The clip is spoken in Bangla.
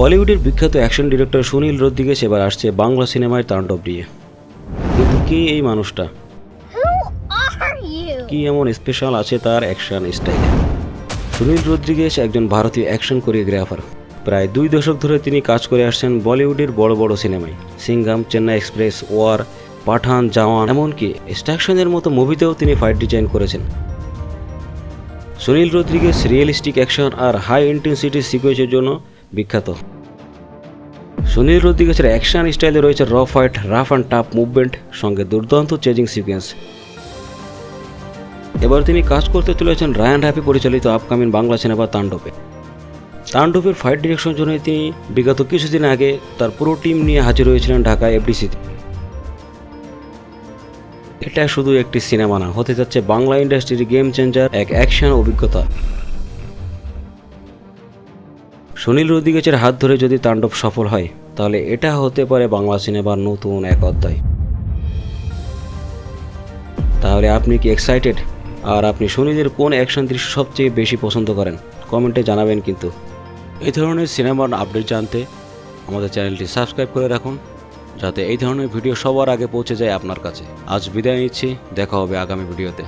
বলিউডের বিখ্যাত অ্যাকশন ডিরেক্টর সুনীল রদ্রিগেস এবার আসছে বাংলা সিনেমায় তাণ্ডব নিয়ে। কিন্তু কে এই মানুষটা? কি এমন স্পেশাল আছে তার অ্যাকশন স্টাইলে? সুনীল রদ্রিগেস একজন ভারতীয় অ্যাকশন কোরিওগ্রাফার। প্রায় দুই দশক ধরে তিনি কাজ করে আসছেন বলিউডের বড় বড় সিনেমায়। সিঙ্গাম চেন্নাই এক্সপ্রেস ওয়ার পাঠান জাওয়ান এমনকি স্ট্যাকশনের মতো মুভিতেও তিনি ফাইট ডিজাইন করেছেন। সুনীল রদ্রিগেস রিয়েলিস্টিক অ্যাকশন আর হাই ইন্টেন্সিটি সিকুয়েন্সের জন্য বিখ্যাত। সুনীল রদ্রিগেসের অ্যাকশন স্টাইলে রয়েছে র fight rough and tough movement সঙ্গে দুর্দান্ত চেজিং সিকোয়েন্স এবার তিনি কাজ করতে চলেছেন রায়ান হ্যাপি পরিচালিত আপকামিং বাংলা সিনেমা তাণ্ডবে। তাণ্ডবের ফাইট ডিরেকশনের জন্য তিনি বিগত কিছুদিন আগে তার পুরো টিম নিয়ে হাজির হয়েছিলেন ঢাকা এফডিসিতে এটা শুধু একটি সিনেমা না, হতে যাচ্ছে বাংলা ইন্ডাস্ট্রির গেম চেঞ্জার এক অ্যাকশন অভিজ্ঞতা। সুনীল রদিগেচের হাত ধরে যদি তাণ্ডব সফল হয়, তাহলে এটা হতে পারে বাংলা সিনেমার নতুন এক অধ্যায়। তাহলে আপনি কি এক্সাইটেড আর আপনি সুনীলের কোন অ্যাকশন দৃশ্য সবচেয়ে বেশি পছন্দ করেন? কমেন্টে জানাবেন কিন্তু। এই ধরনের সিনেমার আপডেট জানতে আমাদের চ্যানেলটি সাবস্ক্রাইব করে রাখুন, যাতে এই ধরনের ভিডিও সবার আগে পৌঁছে যায় আপনার কাছে। আজ বিদায় নিচ্ছি, দেখা হবে আগামী ভিডিওতে।